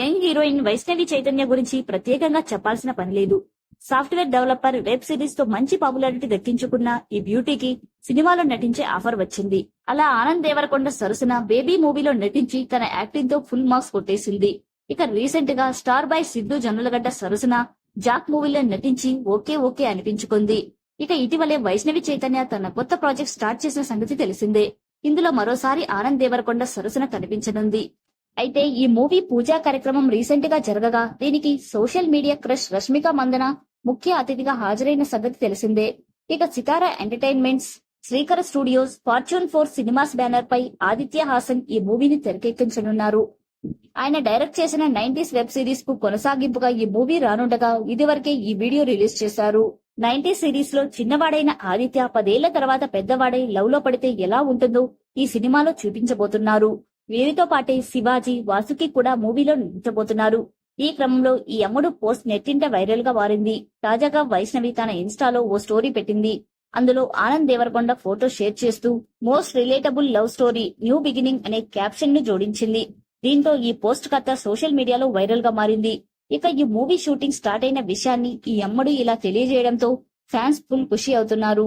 Young heroine Vaishnavi Chaitanya గురించి ప్రత్యేకంగా చెప్పాల్సిన పని లేదు. సాఫ్ట్వేర్ డెవలపర్ వెబ్ సిరీస్తో మంచి పాపులారిటీ దక్కించుకున్న ఈ బ్యూటీకి సినిమాలో నటించే ఆఫర్ వచ్చింది. అలా ఆనంద్ దేవరకొండ సరసన బేబీ మూవీలో నటించి తన యాక్టింగ్తో ఫుల్ మార్క్స్ కొట్టేసింది. ఇక రీసెంట్గా స్టార్ బాయ్ సిద్ధు జనులగడ్డ సరసన జాక్ మూవీలో నటించి ఓకే ఓకే అనిపించుకుంది. ఇక ఇటీవలే వైష్ణవి చైతన్య తన కొత్త ప్రాజెక్ట్ స్టార్ట్ చేసిన సంగతి తెలిసిందే. ఇందులో మరోసారి ఆనంద్ దేవరకొండ సరసన కనిపించనుంది. అయితే ఈ మూవీ పూజా కార్యక్రమం రీసెంట్గా జరగగా దీనికి social media crush Rashmika Mandanna ముఖ్య అతిథిగా హాజరైన సంగతి తెలిసిందే. ఇక Sithara Entertainments Srikara Studios Fortune Four Cinemas banner పై ఆదిత్య హాసన్ ఈ మూవీని తెరకెక్కించనున్నారు. ఆయన డైరెక్ట్ చేసిన నైన్టీస్ వెబ్ సిరీస్కు కొనసాగింపుగా ఈ మూవీ రానుండగా ఇదివరకే ఈ వీడియో రిలీజ్ చేశారు. నైన్టీ సిరీస్లో చిన్నవాడైన ఆదిత్య పదేళ్ళ తర్వాత పెద్దవాడై లవ్లో పడితే ఎలా ఉంటుందో ఈ సినిమాలో చూపించబోతున్నారు. వీరితో పాటే శివాజీ వాసుకి కూడా మూవీలో నటించబోతున్నారు ఈ క్రమంలో ఈ అమ్ముడు పోస్ట్ నెట్టింట వైరల్గా మారింది. తాజాగా వైష్ణవి తన ఇన్స్టాలో ఓ స్టోరీ పెట్టింది. అందులో ఆనంద్ దేవరకొండ ఫోటో షేర్ చేస్తూ most relatable love story new beginning అనే క్యాప్షన్ను జోడించింది. దీంతో ఈ పోస్ట్ కథ సోషల్ మీడియాలో వైరల్గా మారింది. ఇక ఈ మూవీ షూటింగ్ స్టార్ట్ అయిన విషయాన్ని ఈ అమ్మడు ఇలా తెలియజేయడంతో ఫ్యాన్స్ ఫుల్ ఖుషి అవుతున్నారు.